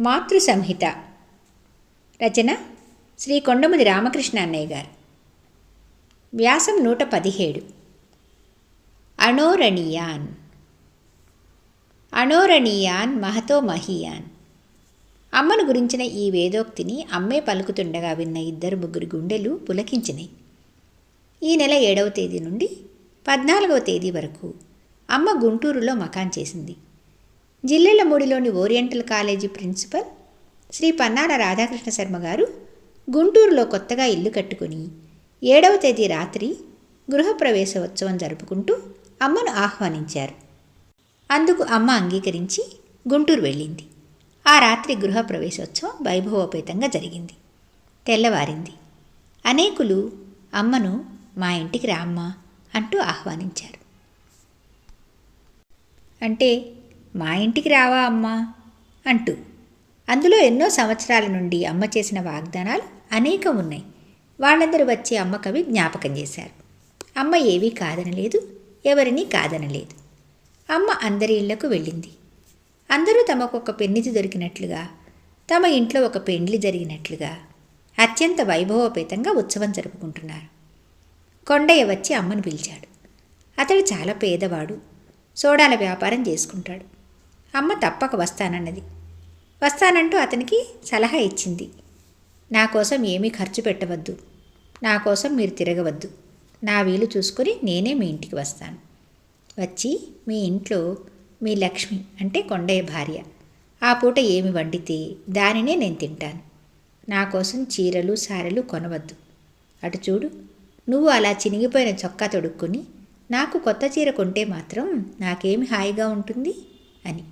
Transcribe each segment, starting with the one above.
మాతృ సంహిత రచన శ్రీ కొండముది రామకృష్ణ అన్నయ్య గారు. వ్యాసం నూట పదిహేడు. అణోరణీయాన్ అణోరణీయాన్ మహతో మహీయాన్. అమ్మను గురించిన ఈ వేదోక్తిని అమ్మే పలుకుతుండగా విన్న ఇద్దరు ముగ్గురు గుండెలు పులకించినాయి ఈ నెల ఏడవ తేదీ నుండి పద్నాలుగవ తేదీ వరకు అమ్మ గుంటూరులో మకాన్ చేసింది. జిల్లెళ్ళమూడిలోని oriental college principal Shri Pannada Radhakrishna Sharma garu గుంటూరులో కొత్తగా ఇల్లు కట్టుకుని ఏడవ తేదీ రాత్రి గృహప్రవేశ ఉత్సవం జరుపుకుంటూ అమ్మను ఆహ్వానించారు. అందుకు అమ్మ అంగీకరించి గుంటూరు వెళ్ళింది. ఆ రాత్రి గృహప్రవేశోత్సవం వైభవోపేతంగా జరిగింది. తెల్లవారింది. అనేకులు అమ్మను మా ఇంటికి రామ్మా అంటూ ఆహ్వానించారు. అంటే మా ఇంటికి రావా అమ్మా? అంటూ అందులో ఎన్నో సంవత్సరాల నుండి అమ్మ చేసిన వాగ్దానాలు అనేకం ఉన్నాయి వాళ్ళందరూ వచ్చి అమ్మ కవి జ్ఞాపకం చేశారు. అమ్మ ఏవీ కాదనలేదు ఎవరిని కాదనలేదు. అమ్మ అందరి ఇళ్ళకు వెళ్ళింది. అందరూ తమకు ఒక పెన్నిది దొరికినట్లుగా తమ ఇంట్లో ఒక పెండ్లి జరిగినట్లుగా అత్యంత వైభవోపేతంగా ఉత్సవం జరుపుకుంటున్నారు. కొండయ్య వచ్చి అమ్మను పిలిచాడు. అతడు చాలా పేదవాడు సోడాల వ్యాపారం చేసుకుంటాడు. అమ్మ తప్పక వస్తానన్నది. వస్తానంటూ అతనికి సలహా ఇచ్చింది. నా కోసం ఏమీ ఖర్చు పెట్టవద్దు. నా కోసం మీరు తిరగవద్దు. నా వీలు చూసుకొని నేనే మీ ఇంటికి వస్తాను. వచ్చి మీ ఇంట్లో మీ లక్ష్మి అంటే కొండయ్య భార్య. ఆ పూట ఏమి వండితే దానినే నేను తింటాను. నా కోసం చీరలు సారెలు కొనవద్దు. అటు చూడు నువ్వు అలా చినిగిపోయిన చొక్కా తొడుక్కుని నాకు కొత్త చీర కొంటే మాత్రం నాకేమి హాయిగా ఉంటుంది? అని.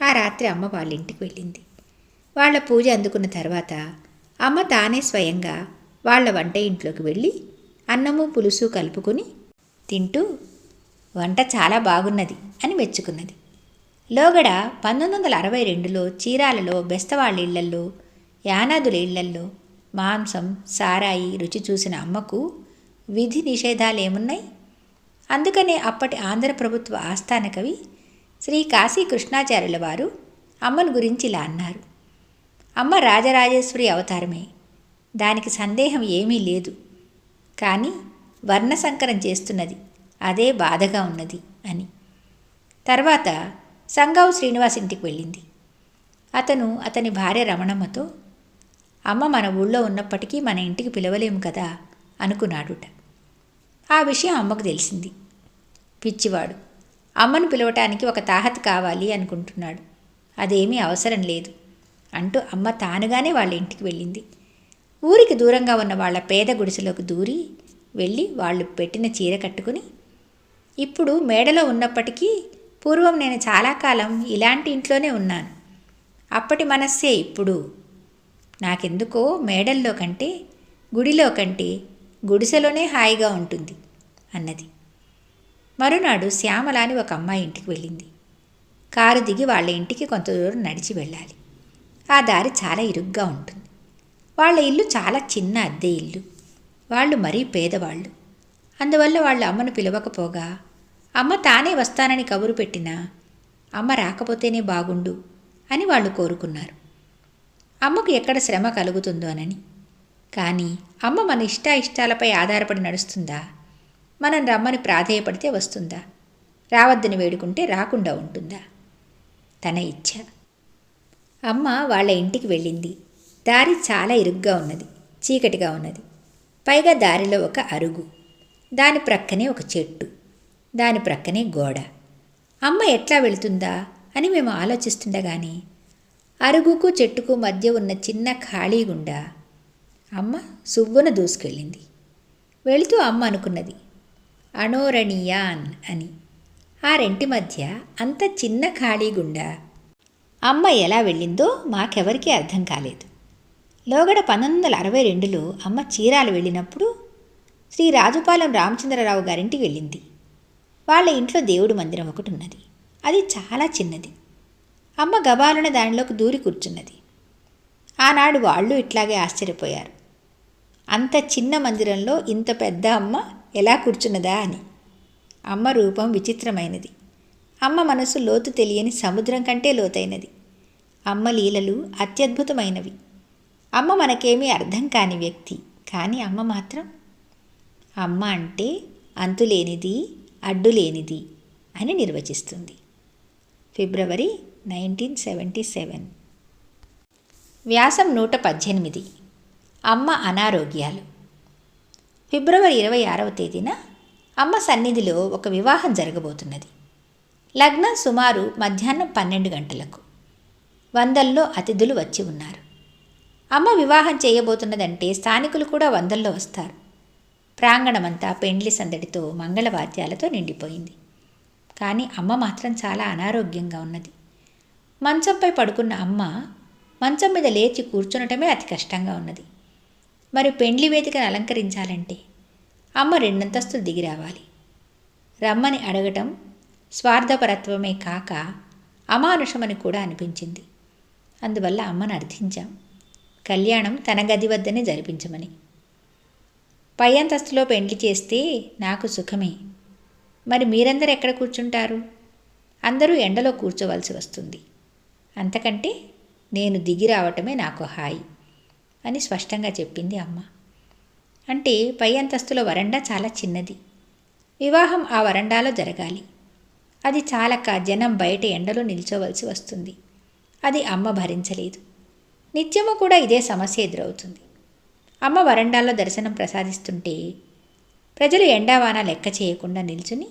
ఆ రాత్రి అమ్మ వాళ్ళ ఇంటికి వెళ్ళింది. వాళ్ళ పూజ అందుకున్న తర్వాత అమ్మ తానే స్వయంగా వాళ్ళ వంట ఇంట్లోకి వెళ్ళి అన్నము పులుసు కలుపుకొని తింటూ వంట చాలా బాగున్నది అని మెచ్చుకున్నది. లోగడ పంతొమ్మిది వందల అరవై రెండులో చీరాలలో బెస్తవాళ్ళ ఇళ్ళల్లో యానాదుల ఇళ్ళల్లో మాంసం సారాయి రుచి చూసిన అమ్మకు విధి నిషేధాలు ఏమున్నాయి అందుకనే అప్పటి ఆంధ్ర ప్రభుత్వ ఆస్థాన కవి శ్రీ కాశీ కృష్ణాచార్యుల వారు అమ్మను గురించి ఇలా అన్నారు. అమ్మ రాజరాజేశ్వరి అవతారమే. దానికి సందేహం ఏమీ లేదు. కానీ వర్ణసంకరం చేస్తున్నది. అదే బాధగా ఉన్నది అని. తర్వాత సంగావు శ్రీనివాస్ ఇంటికి వెళ్ళింది. అతను అతని భార్య రమణమ్మతో అమ్మ మన ఊళ్ళో ఉన్నప్పటికీ మన ఇంటికి పిలవలేము కదా అనుకున్నాడుట. ఆ విషయం అమ్మకు తెలిసింది. పిచ్చివాడు. అమ్మను పిలవటానికి ఒక తాహత్ కావాలి అనుకుంటున్నాడు. అదేమీ అవసరం లేదు అంటూ అమ్మ తానుగానే వాళ్ళ ఇంటికి వెళ్ళింది. ఊరికి దూరంగా ఉన్న వాళ్ళ పేద గుడిసెలోకి దూరి వెళ్ళి వాళ్ళు పెట్టిన చీర కట్టుకుని ఇప్పుడు మేడలో ఉన్నప్పటికీ పూర్వం నేను చాలా కాలం ఇలాంటి ఇంట్లోనే ఉన్నాను. అప్పటి మనస్సే ఇప్పుడు. నాకెందుకో మేడల్లో కంటే గుడిలో కంటే గుడిసెలోనే హాయిగా ఉంటుంది అన్నది. మరునాడు శ్యామల అని ఒక అమ్మాయి ఇంటికి వెళ్ళింది. కారు దిగి వాళ్ళ ఇంటికి కొంత దూరం నడిచి వెళ్ళాలి. ఆ దారి చాలా ఇరుగ్గా ఉంటుంది. వాళ్ళ ఇల్లు చాలా చిన్న అద్దె ఇల్లు. వాళ్ళు మరీ పేదవాళ్ళు. అందువల్ల వాళ్ళ అమ్మను పిలవకపోగా అమ్మ తానే వస్తానని కబురు పెట్టినా అమ్మ రాకపోతేనే బాగుండు అని వాళ్ళు కోరుకున్నారు. అమ్మకు ఎక్కడ శ్రమ కలుగుతుందోనని. కానీ అమ్మ మన ఇష్టాయిష్టాలపై ఆధారపడి నడుస్తుందా? మనం రమ్మని ప్రాధేయపడితే వస్తుందా? రావద్దని వేడుకుంటే రాకుండా ఉంటుందా? తన ఇచ్ఛ అమ్మ వాళ్ళ ఇంటికి వెళ్ళింది. దారి చాలా ఇరుగ్గా ఉన్నది చీకటిగా ఉన్నది. పైగా దారిలో ఒక అరుగు దాని ప్రక్కనే ఒక చెట్టు దాని ప్రక్కనే గోడ. అమ్మ ఎట్లా వెళుతుందా అని మేము ఆలోచిస్తుండగానే అరుగుకు చెట్టుకు మధ్య ఉన్న చిన్న ఖాళీ గుండా అమ్మ సువ్వున దూసుకెళ్ళింది. వెళుతూ అమ్మ అనుకున్నది అణోరణీయాన్ అని. ఆ రెంటి మధ్య అంత చిన్న ఖాళీ గుండా అమ్మ ఎలా వెళ్ళిందో మాకెవరికీ అర్థం కాలేదు. లోగడ పంతొమ్మిది వందల అరవై రెండులో అమ్మ చీరాలు వెళ్ళినప్పుడు శ్రీ రాజుపాలెం రామచంద్రరావు గారింటికి వెళ్ళింది. వాళ్ళ ఇంట్లో దేవుడు మందిరం ఒకటి ఉన్నది అది చాలా చిన్నది. అమ్మ గబాలన దానిలోకి దూరి కూర్చున్నది. ఆనాడు వాళ్ళు ఇట్లాగే ఆశ్చర్యపోయారు. అంత చిన్న మందిరంలో ఇంత పెద్ద అమ్మ ఎలా కూర్చున్నదా అని. అమ్మ రూపం విచిత్రమైనది. అమ్మ మనసు లోతు తెలియని సముద్రం కంటే లోతైనది. అమ్మ లీలలు అత్యద్భుతమైనవి. అమ్మ మనకేమీ అర్థం కాని వ్యక్తి కానీ అమ్మ మాత్రం అమ్మ అంటే అంతులేనిది అడ్డులేనిది అని నిర్వచిస్తుంది. February nineteen seventy seven. వ్యాసం నూట పద్దెనిమిది. అమ్మ అనారోగ్యాలు. ఫిబ్రవరి ఇరవై ఆరవ తేదీన అమ్మ సన్నిధిలో ఒక వివాహం జరగబోతున్నది. లగ్నం సుమారు మధ్యాహ్నం పన్నెండు గంటలకు వందల్లో అతిథులు వచ్చి ఉన్నారు. అమ్మ వివాహం చేయబోతున్నదంటే స్థానికులు కూడా వందల్లో వస్తారు. ప్రాంగణమంతా పెండ్లి సందడితో మంగళవాద్యాలతో నిండిపోయింది. కానీ అమ్మ మాత్రం చాలా అనారోగ్యంగా ఉన్నది. మంచంపై పడుకున్న అమ్మ మంచం మీద లేచి కూర్చునటమే అతి కష్టంగా ఉన్నది. మరి పెండ్లి వేదికను అలంకరించాలంటే అమ్మ రెండంతస్తులు దిగి రావాలి. రమ్మని అడగటం స్వార్థపరత్వమే కాక అమానుషమని కూడా అనిపించింది. అందువల్ల అమ్మను అర్థించాం. కళ్యాణం తన గది వద్దనే జరిపించమని. పై అంతస్తులో పెండ్లి చేస్తే నాకు సుఖమే. మరి మీరందరూ ఎక్కడ కూర్చుంటారు? అందరూ ఎండలో కూర్చోవలసి వస్తుంది. అంతకంటే నేను దిగి రావటమే నాకు హాయి. అని స్పష్టంగా చెప్పింది అమ్మ. అంటే పై అంతస్తులో వరండా చాలా చిన్నది. వివాహం ఆ వరండాలో జరగాలి. అది చాలక జనం బయట ఎండలో నిల్చోవలసి వస్తుంది. అది అమ్మ భరించలేదు. నిత్యము కూడా ఇదే సమస్య ఎదురవుతుంది. అమ్మ వరండాలో దర్శనం ప్రసాదిస్తుంటే ప్రజలు ఎండావాన లెక్క చేయకుండా నిల్చుని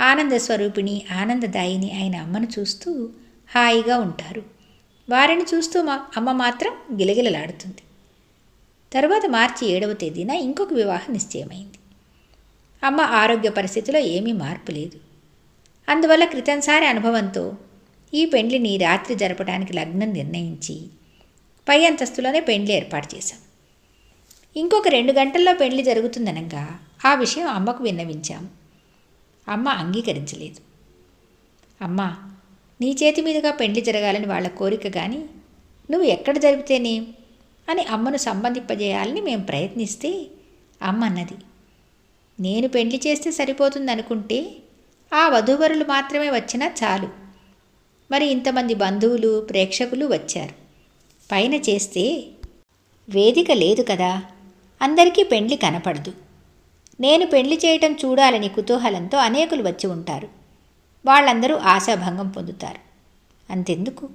ఆనంద స్వరూపిణి ఆనందదాయిని అయిన అమ్మను చూస్తూ హాయిగా ఉంటారు. వారిని చూస్తూ మా అమ్మ మాత్రం గిలగిలలాడుతుంది. తరువాత మార్చి ఏడవ తేదీన ఇంకొక వివాహం నిశ్చయమైంది. అమ్మ ఆరోగ్య పరిస్థితిలో ఏమీ మార్పు లేదు. అందువల్ల క్రితంసారి అనుభవంతో ఈ పెండ్లిని రాత్రి జరపడానికి లగ్నం నిర్ణయించి పై అంతస్తులోనే పెండ్లి ఏర్పాటు చేశాం. ఇంకొక రెండు గంటల్లో పెండ్లి జరుగుతుందనగా ఆ విషయం అమ్మకు విన్నవించాం. అమ్మ అంగీకరించలేదు. అమ్మ నీ చేతి మీదుగా పెండ్లి జరగాలని వాళ్ళ కోరిక కానీ నువ్వు ఎక్కడ జరిపితేనే అని అమ్మను సంబంధింపజేయాలని మేము ప్రయత్నిస్తే అమ్మ అన్నది నేను పెండ్లి చేస్తే సరిపోతుంది అనుకుంటే ఆ వధూవరులు మాత్రమే వచ్చినా చాలు. మరి ఇంతమంది బంధువులు ప్రేక్షకులు వచ్చారు. పైన చేస్తే వేదిక లేదు కదా అందరికీ పెండ్లి కనపడదు. నేను పెండ్లి చేయటం చూడాలని కుతూహలంతో అనేకులు వచ్చి ఉంటారు. వాళ్ళందరూ ఆశాభంగం పొందుతారు. అంతెందుకు?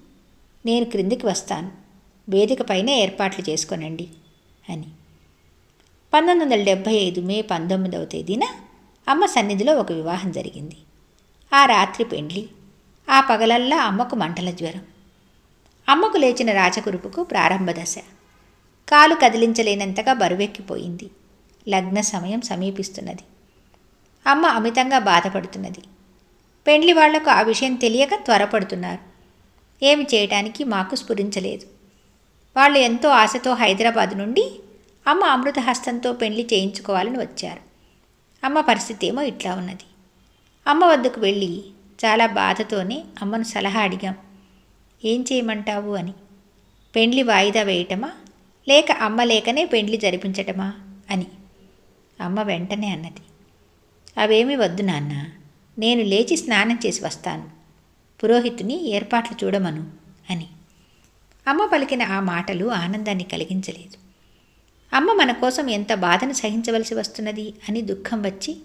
నేను క్రిందికి వస్తాను. వేదికపైనే ఏర్పాట్లు చేసుకోనండి అని. పంతొమ్మిది వందల డెబ్భై ఐదు మే పంతొమ్మిదవ తేదీన అమ్మ సన్నిధిలో ఒక వివాహం జరిగింది. ఆ రాత్రి పెండ్లి ఆ పగలల్లా అమ్మకు మంటల జ్వరం. అమ్మకు లేచిన రాచకురుపుకు ప్రారంభ దశ. కాలు కదిలించలేనంతగా బరువెక్కిపోయింది. లగ్న సమయం సమీపిస్తున్నది. అమ్మ అమితంగా బాధపడుతున్నది. పెండ్లి వాళ్ళకు ఆ విషయం తెలియక త్వరపడుతున్నారు. ఏమి చేయటానికి మాకు స్ఫురించలేదు. వాళ్ళు ఎంతో ఆశతో హైదరాబాద్ నుండి అమ్మ అమృత హస్తంతో పెళ్ళి చేయించుకోవాలని వచ్చారు. అమ్మ పరిస్థితి ఏమో ఇట్లా ఉన్నది. అమ్మ వద్దకు వెళ్ళి చాలా బాధతోనే అమ్మను సలహా అడిగాం. ఏం చేయమంటావు అని. పెండ్లి వాయిదా వేయటమా? లేక అమ్మ లేకనే పెండ్లి జరిపించటమా? అని. అమ్మ వెంటనే అన్నది. అవేమీ వద్దు నాన్న. నేను లేచి స్నానం చేసి వస్తాను. పురోహితుని ఏర్పాట్లు చూడమను అని. అమ్మ పలికిన ఆ మాటలు ఆనందాన్ని కలిగించలేదు. అమ్మ మన కోసం ఎంత బాధను సహించవలసి వస్తున్నది అని దుఃఖం వచ్చి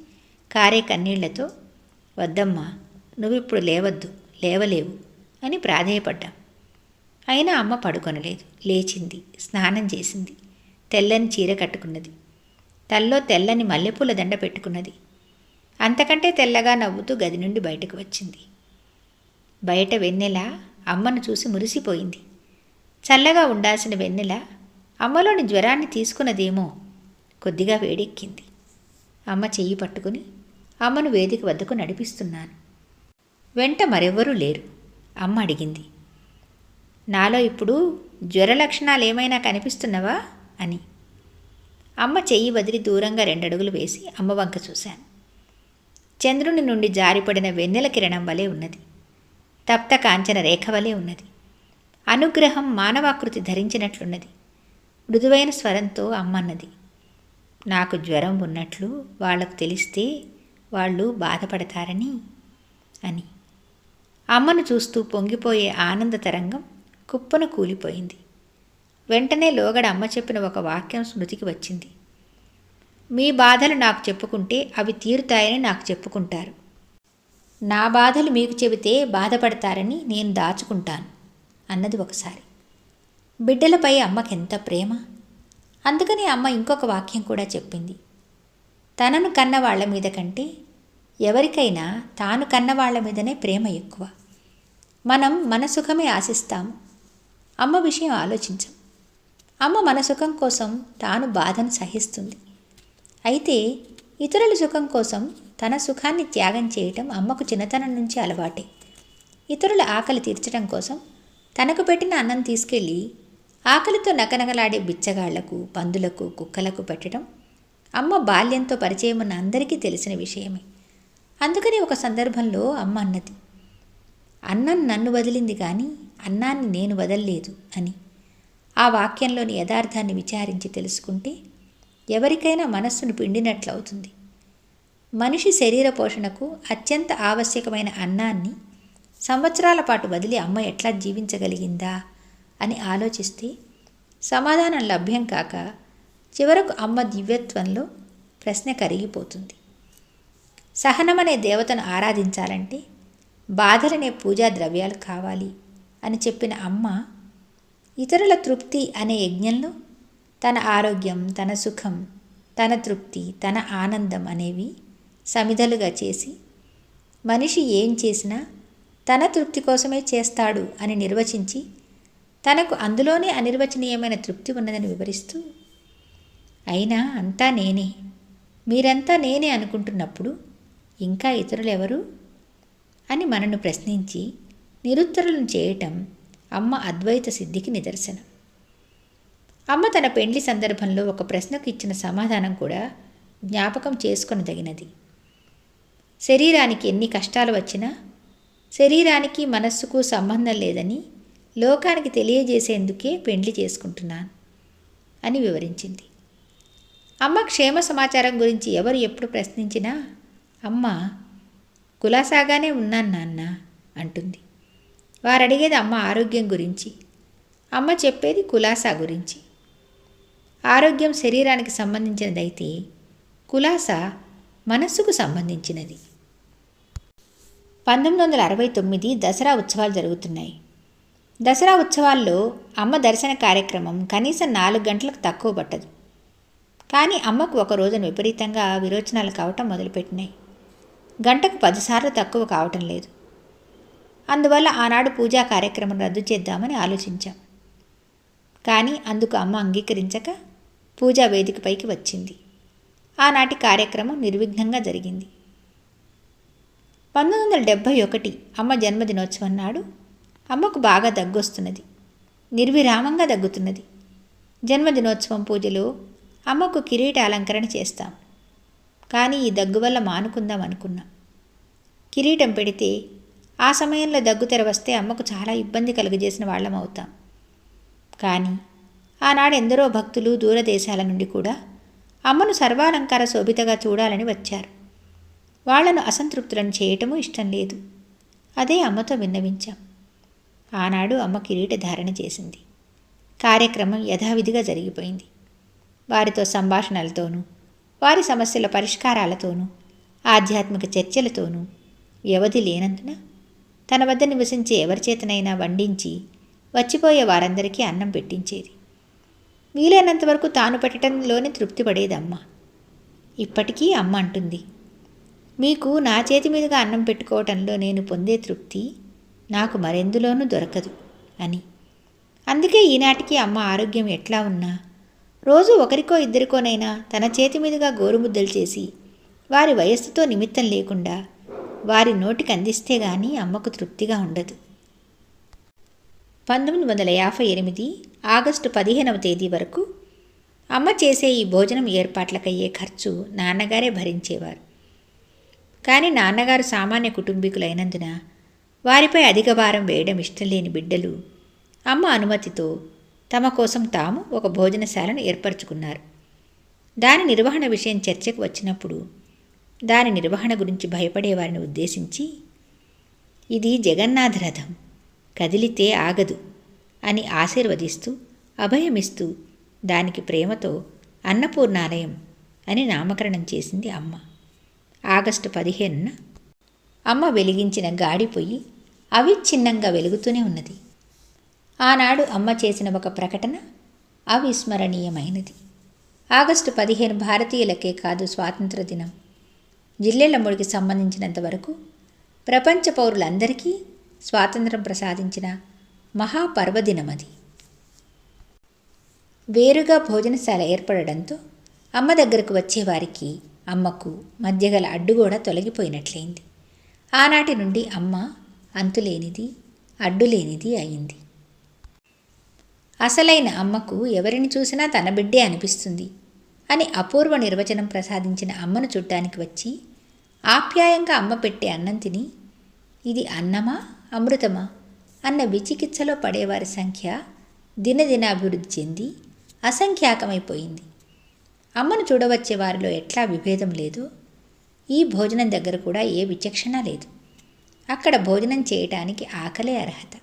కారే కన్నీళ్ళతో వద్దమ్మా నువ్విప్పుడు లేవద్దు లేవలేవు అని ప్రాధేయపడ్డాం. అయినా అమ్మ పడుకొనలేదు. లేచింది స్నానం చేసింది. తెల్లని చీర కట్టుకున్నది. తల్లో తెల్లని మల్లెపూల దండ పెట్టుకున్నది. అంతకంటే తెల్లగా నవ్వుతూ గది నుండి బయటకు వచ్చింది. బయట వెన్నెల అమ్మను చూసి మురిసిపోయింది. చల్లగా ఉండాల్సిన వెన్నెల అమ్మలోని జ్వరాన్ని తీసుకున్నదేమో కొద్దిగా వేడెక్కింది. అమ్మ చెయ్యి పట్టుకుని అమ్మను వేదిక వద్దకు నడిపిస్తున్నాను. వెంట మరెవ్వరూ లేరు. అమ్మ అడిగింది. నాలో ఇప్పుడు జ్వర లక్షణాలు ఏమైనా కనిపిస్తున్నవా? అని. అమ్మ చెయ్యి వదిలి దూరంగా రెండడుగులు వేసి అమ్మ వంక చూశాను. చంద్రుని నుండి జారిపడిన వెన్నెల కిరణం వలె ఉన్నది. తప్త కాంచన రేఖ వలె ఉన్నది. అనుగ్రహం మానవాకృతి ధరించినట్లున్నది. మృదువైన స్వరంతో అమ్మన్నది. నాకు జ్వరం ఉన్నట్లు వాళ్ళకు తెలిస్తే వాళ్ళు బాధపడతారని అని. అమ్మను చూస్తూ పొంగిపోయే ఆనంద తరంగం కుప్పన కూలిపోయింది. వెంటనే లోగడ అమ్మ చెప్పిన ఒక వాక్యం స్మృతికి వచ్చింది. మీ బాధలు నాకు చెప్పుకుంటే అవి తీరుతాయని నాకు చెప్పుకుంటారు. నా బాధలు మీకు చెబితే బాధపడతారని నేను దాచుకుంటాను అన్నది ఒకసారి. బిడ్డలపై అమ్మకెంత ప్రేమ? అందుకని అమ్మ ఇంకొక వాక్యం కూడా చెప్పింది. తనను కన్న వాళ్ళ మీద కంటే ఎవరికైనా తాను కన్న వాళ్ళ మీదనే ప్రేమ ఎక్కువ. మనం మన సుఖమే ఆశిస్తాము. అమ్మ విషయం ఆలోచించం. అమ్మ మన సుఖం కోసం తాను బాధను సహిస్తుంది. అయితే ఇతరుల సుఖం కోసం తన సుఖాన్ని త్యాగం చేయటం అమ్మకు చిన్నతనం నుంచి అలవాటే. ఇతరుల ఆకలి తీర్చడం కోసం తనకు పెట్టిన అన్నం తీసుకెళ్ళి ఆకలితో నకనకలాడే బిచ్చగాళ్ళకు పందులకు కుక్కలకు పెట్టడం అమ్మ బాల్యంతో పరిచయం ఉన్న అందరికీ తెలిసిన విషయమే. అందుకని ఒక సందర్భంలో అమ్మ అన్నది అన్నం నన్ను వదిలింది కానీ అన్నాన్ని నేను వదల్లేదు అని. ఆ వాక్యంలోని యథార్థాన్ని విచారించి తెలుసుకుంటే ఎవరికైనా మనస్సును పిండినట్లవుతుంది. మనిషి శరీర పోషణకు అత్యంత ఆవశ్యకమైన అన్నాన్ని సంవత్సరాల పాటు వదిలి అమ్మ ఎట్లా జీవించగలిగిందా అని ఆలోచిస్తే సమాధానం లభ్యం కాక చివరకు అమ్మ దివ్యత్వంలో ప్రశ్న కరిగిపోతుంది. సహనమనే దేవతను ఆరాధించాలంటే బాధలనే పూజా ద్రవ్యాలు కావాలి అని చెప్పిన అమ్మ ఇతరుల తృప్తి అనే యజ్ఞంలో తన ఆరోగ్యం తన సుఖం తన తృప్తి తన ఆనందం అనేవి సమిధలుగా చేసి మనిషి ఏం చేసినా తన తృప్తి కోసమే చేస్తాడు అని నిర్వచించి తనకు అందులోనే అనిర్వచనీయమైన తృప్తి ఉన్నదని వివరిస్తూ అయినా అంతా నేనే. మీరంతా నేనే అనుకుంటున్నప్పుడు ఇంకా ఇతరులెవరు? అని మనను ప్రశ్నించి నిరుత్తరులను చేయటం అమ్మ అద్వైత సిద్ధికి నిదర్శనం. అమ్మ తన పెండ్లి సందర్భంలో ఒక ప్రశ్నకు ఇచ్చిన సమాధానం కూడా జ్ఞాపకం చేసుకొనదగినది. శరీరానికి ఎన్ని కష్టాలు వచ్చినా శరీరానికి మనస్సుకు సంబంధం లేదని లోకానికి తెలియజేసేందుకే పెండ్లి చేసుకుంటున్నాను అని వివరించింది. అమ్మ క్షేమ సమాచారం గురించి ఎవరు ఎప్పుడు ప్రశ్నించినా అమ్మ కులాసాగానే ఉన్నాను నాన్న అంటుంది. వారు అడిగేది అమ్మ ఆరోగ్యం గురించి అమ్మ చెప్పేది కులాసా గురించి. ఆరోగ్యం శరీరానికి సంబంధించినదైతే కులాస మనస్సుకు సంబంధించినది. పంతొమ్మిది వందల అరవై తొమ్మిది దసరా ఉత్సవాలు జరుగుతున్నాయి. దసరా ఉత్సవాల్లో అమ్మ దర్శన కార్యక్రమం కనీసం నాలుగు గంటలకు తక్కువ పట్టదు. కానీ అమ్మకు ఒక రోజున విపరీతంగా విరోచనాలు కావటం మొదలుపెట్టినాయి. గంటకు పదిసార్లు తక్కువ కావటం లేదు. అందువల్ల ఆనాడు పూజా కార్యక్రమం రద్దు చేద్దామని ఆలోచించాం. కానీ అందుకు అమ్మ అంగీకరించక పూజా వేదికపైకి వచ్చింది. ఆనాటి కార్యక్రమం నిర్విఘ్నంగా జరిగింది. పంతొమ్మిది వందల డెబ్భై ఒకటి అమ్మ జన్మదినోత్సవం నాడు అమ్మకు బాగా దగ్గొస్తున్నది. నిర్విరామంగా దగ్గుతున్నది. జన్మదినోత్సవం పూజలో అమ్మకు కిరీట అలంకరణ చేస్తాం. కానీ ఈ దగ్గు వల్ల మానుకుందాం అనుకున్నాం. కిరీటం పెడితే ఆ సమయంలో దగ్గు తెర వస్తే అమ్మకు చాలా ఇబ్బంది కలుగజేసిన వాళ్ళం అవుతాం కానీ ఆనాడు ఎందరో భక్తులు దూరదేశాల నుండి కూడా అమ్మను సర్వాలంకార శోభితగా చూడాలని వచ్చారు. వాళ్ళను అసంతృప్తులను చేయటమూ ఇష్టం లేదు. అదే అమ్మతో విన్నవించాం. ఆనాడు అమ్మ కిరీట ధారణ చేసింది. కార్యక్రమం యథావిధిగా జరిగిపోయింది. వారితో సంభాషణలతోనూ వారి సమస్యల పరిష్కారాలతోనూ ఆధ్యాత్మిక చర్చలతోనూ వ్యవధి లేనందున తన వద్ద నివసించే ఎవరిచేతనైనా వండించి వచ్చిపోయే వారందరికీ అన్నం పెట్టించేది. వీలైనంత వరకు తాను పెట్టడంలోనే తృప్తి అమ్మ ఇప్పటికీ అమ్మ అంటుంది మీకు నా చేతి మీదుగా అన్నం పెట్టుకోవటంలో నేను పొందే తృప్తి నాకు మరెందులోనూ దొరకదు అని. అందుకే ఈనాటికి అమ్మ ఆరోగ్యం ఎట్లా ఉన్నా రోజు ఒకరికో ఇద్దరికోనైనా తన చేతి మీదుగా గోరుముద్దలు చేసి వారి వయస్సుతో నిమిత్తం లేకుండా వారి నోటికి అందిస్తే గాని అమ్మకు తృప్తిగా ఉండదు. పంతొమ్మిది వందల యాభై ఎనిమిది ఆగస్టు పదిహేనవ తేదీ వరకు అమ్మ చేసే ఈ భోజనం ఏర్పాట్లకయ్యే ఖర్చు నాన్నగారే భరించేవారు. కానీ నాన్నగారు సామాన్య కుటుంబీకులైనందున వారిపై అధిక భారం వేయడం ఇష్టం లేని బిడ్డలు అమ్మ అనుమతితో తమ కోసం తాము ఒక భోజనశాలను ఏర్పరచుకున్నారు. దాని నిర్వహణ విషయం చర్చకు వచ్చినప్పుడు దాని నిర్వహణ గురించి భయపడేవారిని ఉద్దేశించి ఇది జగన్నాథ రథం. కదిలితే ఆగదు అని ఆశీర్వదిస్తూ అభయమిస్తూ దానికి ప్రేమతో అన్నపూర్ణాలయం అని నామకరణం చేసింది అమ్మ. ఆగస్టు పదిహేనున అమ్మ వెలిగించిన గాడి పొయ్యి అవిచ్ఛిన్నంగా వెలుగుతూనే ఉన్నది. ఆనాడు అమ్మ చేసిన ఒక ప్రకటన అవిస్మరణీయమైనది. ఆగస్టు పదిహేను భారతీయులకే కాదు స్వాతంత్ర దినం. జిల్లేల ముడికి సంబంధించినంతవరకు ప్రపంచ పౌరులందరికీ స్వాతంత్రం ప్రసాదించిన మహాపర్వదినం అది వేరుగా భోజనశాల ఏర్పడడంతో అమ్మ దగ్గరకు వచ్చేవారికి అమ్మకు మధ్యగల అడ్డుగోడ తొలగిపోయినట్లయింది. ఆనాటి నుండి అమ్మ అంతులేనిది అడ్డులేనిది అయింది. అసలైన అమ్మకు ఎవరిని చూసినా తన బిడ్డే అనిపిస్తుంది అని అపూర్వ నిర్వచనం ప్రసాదించిన అమ్మను చుట్టానికి వచ్చి ఆప్యాయంగా అమ్మ పెట్టే అన్నం తిని ఇది అన్నమా? అమృతమా? అన్న విచికిత్సలో పడేవారి సంఖ్య దినదినాభివృద్ధి చెంది అసంఖ్యాకమైపోయింది. అమ్మను చూడవచ్చే వారిలో ఎట్లా విభేదం లేదు? ఈ భోజనం దగ్గర కూడా ఏ విచక్షణ లేదు. అక్కడ భోజనం చేయటానికి ఆకలే అర్హత.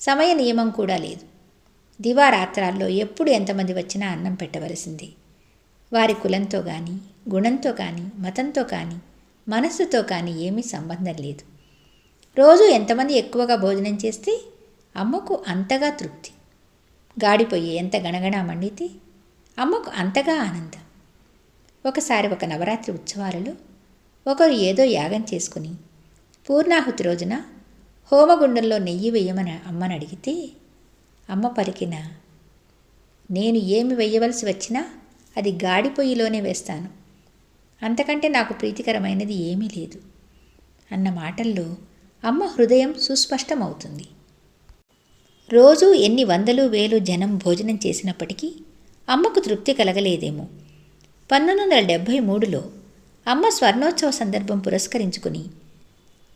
సమయ నియమం కూడా లేదు. దివారాత్రాల్లో ఎప్పుడు ఎంతమంది వచ్చినా అన్నం పెట్టవలసిందే. వారి కులంతో కానీ గుణంతో కానీ మతంతో కానీ మనస్సుతో కానీ ఏమీ సంబంధం లేదు. రోజు ఎంతమంది ఎక్కువగా భోజనం చేస్తే అమ్మకు అంతగా తృప్తి. గాడిపోయి ఎంత గణగణ మండితే అమ్మకు అంతగా ఆనందం. ఒకసారి ఒక నవరాత్రి ఉత్సవాలలో ఒకరు ఏదో యాగం చేసుకుని పూర్ణాహుతి రోజున హోమగుండంలో నెయ్యి వేయమని అమ్మని అడిగితే అమ్మ పలికిన నేను ఏమి వేయవలసి వచ్చినా అది గాడి పొయ్యిలోనే వేస్తాను. అంతకంటే నాకు ప్రీతికరమైనది ఏమీ లేదు అన్న మాటల్లో అమ్మ హృదయం సుస్పష్టమవుతుంది. రోజూ ఎన్ని వందలు వేలు జనం భోజనం చేసినప్పటికీ అమ్మకు తృప్తి కలగలేదేమో. పంతొమ్మిది వందల డెబ్భై మూడులో అమ్మ స్వర్ణోత్సవ సందర్భం పురస్కరించుకుని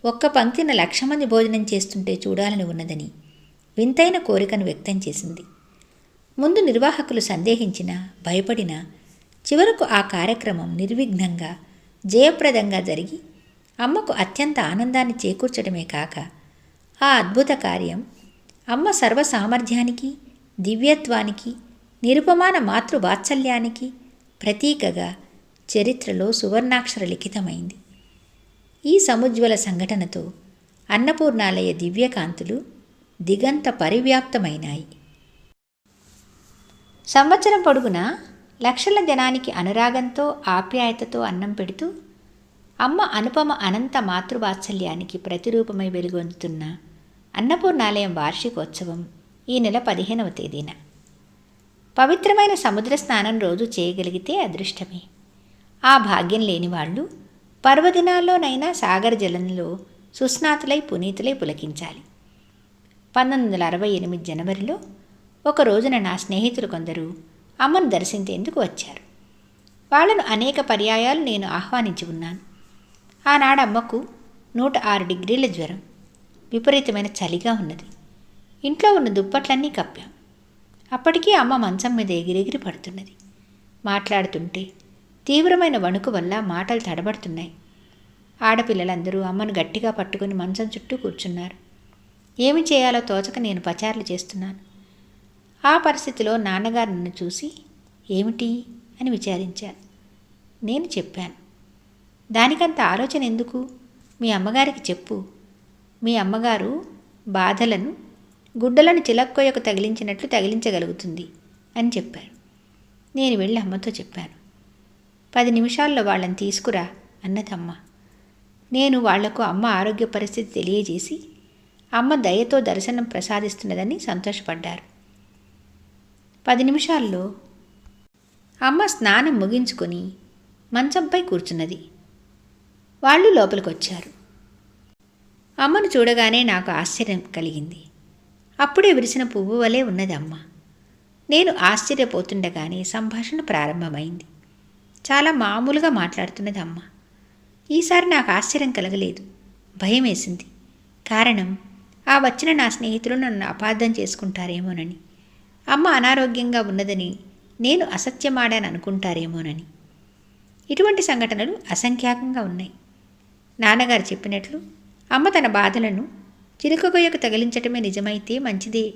ఒక్క పంక్తిన లక్ష మంది భోజనం చేస్తుంటే చూడాలని ఉన్నదని వింతైన కోరికను వ్యక్తం చేసింది. ముందు నిర్వాహకులు సందేహించినా భయపడినా చివరకు ఆ కార్యక్రమం నిర్విఘ్నంగా జయప్రదంగా జరిగి అమ్మకు అత్యంత ఆనందాన్ని చేకూర్చడమే కాక ఆ అద్భుత కార్యం అమ్మ సర్వసామర్థ్యానికి దివ్యత్వానికి నిరుపమాన మాతృవాత్సల్యానికి ప్రతీకగా చరిత్రలో సువర్ణాక్షర లిఖితమైంది. ఈ సముజ్వల సంఘటనతో అన్నపూర్ణాలయ దివ్యకాంతులు దిగంత పరివ్యాప్తమైనాయి. సంవత్సరం పొడుగునా లక్షల జనానికి అనురాగంతో ఆప్యాయతతో అన్నం పెడుతూ అమ్మ అనుపమ అనంత మాతృవాత్సల్యానికి ప్రతిరూపమై వెలుగొందుతున్న అన్నపూర్ణాలయం వార్షికోత్సవం ఈ నెల పదిహేనవ తేదీన. పవిత్రమైన సముద్ర స్నానం రోజు చేయగలిగితే అదృష్టమే. ఆ భాగ్యం లేని వాళ్ళు పర్వదినాల్లోనైనా సాగర జలంలో సుస్నాతులై పునీతులై పులకించాలి. పంతొమ్మిది వందల అరవై ఎనిమిది జనవరిలో ఒక రోజున నా స్నేహితులు కొందరు అమ్మను దర్శించేందుకు వచ్చారు. వాళ్ళను అనేక పర్యాయాలు నేను ఆహ్వానించి ఉన్నాను. ఆనాడు అమ్మకు నూట ఆరు డిగ్రీల జ్వరం. విపరీతమైన చలిగా ఉన్నది. ఇంట్లో ఉన్న దుప్పట్లన్నీ కప్పాం. అప్పటికీ అమ్మ మంచం మీద ఎగిరెగిరి పడుతున్నది. మాట్లాడుతుంటే తీవ్రమైన వణుకు వల్ల మాటలు తడబడుతున్నాయి. ఆడపిల్లలందరూ అమ్మను గట్టిగా పట్టుకుని మంచం చుట్టూ కూర్చున్నారు. ఏమి చేయాలో తోచక నేను పచారులు చేస్తున్నాను. ఆ పరిస్థితిలో నాన్నగారు నన్ను చూసి ఏమిటి? అని విచారించారు. నేను చెప్పాను. దానికంత ఆలోచన ఎందుకు? మీ అమ్మగారికి చెప్పు. మీ అమ్మగారు బాధలను గుడ్డలను చిలక్కోయకు తగిలించినట్లు తగిలించగలుగుతుంది అని చెప్పారు నేను వెళ్ళి అమ్మతో చెప్పాను. పది నిమిషాల్లో వాళ్ళని తీసుకురా అన్నదమ్మ నేను వాళ్ళకు అమ్మ ఆరోగ్య పరిస్థితి తెలియజేసి అమ్మ దయతో దర్శనం ప్రసాదిస్తున్నదని సంతోషపడ్డారు. పది నిమిషాల్లో అమ్మ స్నానం ముగించుకొని మంచంపై కూర్చున్నది. వాళ్ళు లోపలికొచ్చారు. అమ్మను చూడగానే నాకు ఆశ్చర్యం కలిగింది. అప్పుడే విరిసిన పువ్వు వలె ఉన్నది అమ్మ నేను ఆశ్చర్యపోతుండగానే సంభాషణ ప్రారంభమైంది. చాలా మామూలుగా మాట్లాడుతున్నది అమ్మ ఈసారి నాకు ఆశ్చర్యం కలగలేదు. భయం వేసింది కారణం ఆ వచ్చిన నా స్నేహితులు నన్ను అపార్థం చేసుకుంటారేమోనని. అమ్మ అనారోగ్యంగా ఉన్నదని నేను అసత్యమాడాను అనుకుంటారేమోనని ఇటువంటి సంఘటనలు అసంఖ్యాకంగా ఉన్నాయి. నాన్నగారు చెప్పినట్లు అమ్మ తన బాధలను చిలుకగొయ్యకు తగిలించటమే నిజమైతే మంచిదే.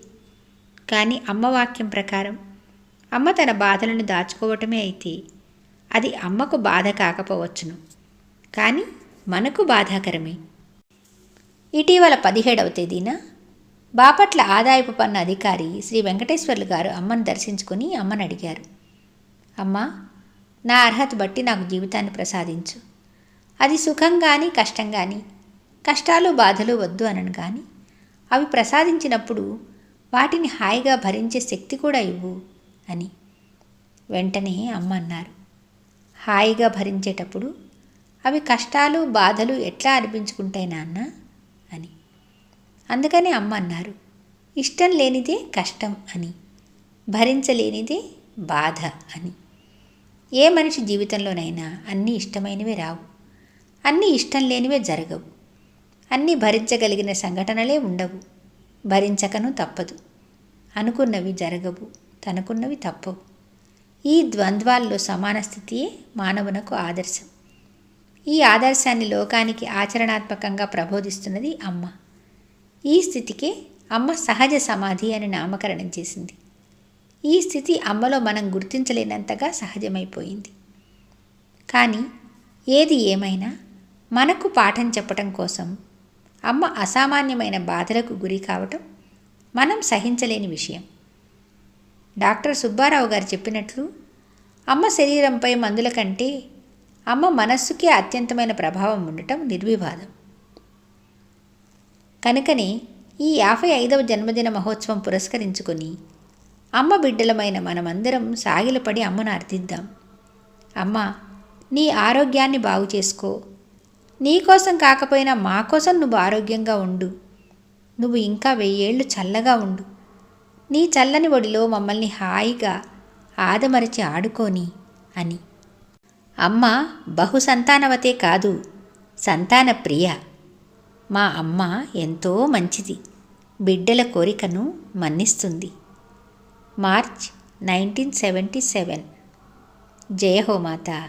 కానీ అమ్మ వాక్యం ప్రకారం అమ్మ తన బాధలను దాచుకోవటమే అయితే అది అమ్మకు బాధ కాకపోవచ్చును. కానీ మనకు బాధాకరమే. ఇటీవల పదిహేడవ తేదీన బాపట్ల ఆదాయపు పన్ను అధికారి శ్రీ వెంకటేశ్వర్లు గారు అమ్మను దర్శించుకుని అమ్మను అడిగారు. అమ్మా నా అర్హత బట్టి నాకు జీవితాన్ని ప్రసాదించు. అది సుఖం కానీ కష్టం కానీ కష్టాలు బాధలు వద్దు అనను కానీ అవి ప్రసాదించినప్పుడు వాటిని హాయిగా భరించే శక్తి కూడా ఇవ్వు అని వెంటనే అమ్మ అన్నారు. హాయిగా భరించేటప్పుడు అవి కష్టాలు బాధలు ఎట్లా అనిపించుకుంటాయి నాన్న అని. అందుకనే అమ్మ అన్నారు ఇష్టం లేనిదే కష్టం అని భరించలేనిదే బాధ అని. ఏ మనిషి జీవితంలోనైనా అన్నీ ఇష్టమైనవే రావు. అన్నీ ఇష్టం లేనివే జరగవు. అన్నీ భరించగలిగిన సంఘటనలే ఉండవు. భరించకను తప్పదు. అనుకున్నవి జరగవు. తనకున్నవి తప్పవు. ఈ ద్వంద్వాల్లో సమాన స్థితియే మానవునకు ఆదర్శం. ఈ ఆదర్శాన్ని లోకానికి ఆచరణాత్మకంగా ప్రబోధిస్తున్నది అమ్మ. ఈ స్థితికే అమ్మ సహజ సమాధి అని నామకరణం చేసింది. ఈ స్థితి అమ్మలో మనం గుర్తించలేనంతగా సహజమైపోయింది. కానీ ఏది ఏమైనా మనకు పాఠం చెప్పటం కోసం అమ్మ అసామాన్యమైన బాధలకు గురి కావటం మనం సహించలేని విషయం. డాక్టర్ సుబ్బారావు గారు చెప్పినట్లు అమ్మ శరీరంపై మందుల కంటే అమ్మ మనస్సుకే అత్యంతమైన ప్రభావం ఉండటం నిర్వివాదం. కనుకనే ఈ యాభై ఐదవ జన్మదిన మహోత్సవం పురస్కరించుకొని అమ్మ బిడ్డలమైన మనమందరం సాగిలపడి అమ్మను అర్థిద్దాం అమ్మ నీ ఆరోగ్యాన్ని బాగు చేసుకో నీకోసం కాకపోయినా మా కోసం నువ్వు ఆరోగ్యంగా ఉండు. నువ్వు ఇంకా వెయ్యేళ్ళు చల్లగా ఉండు. నీ చల్లని ఒడిలో మమ్మల్ని హాయిగా ఆదమరచి ఆడుకోని అని. అమ్మ బహు సంతానవతే కాదు సంతాన ప్రియ. మా అమ్మ ఎంతో మంచిది బిడ్డల కోరికను మన్నిస్తుంది. March nineteen seventy seven. జయ మాత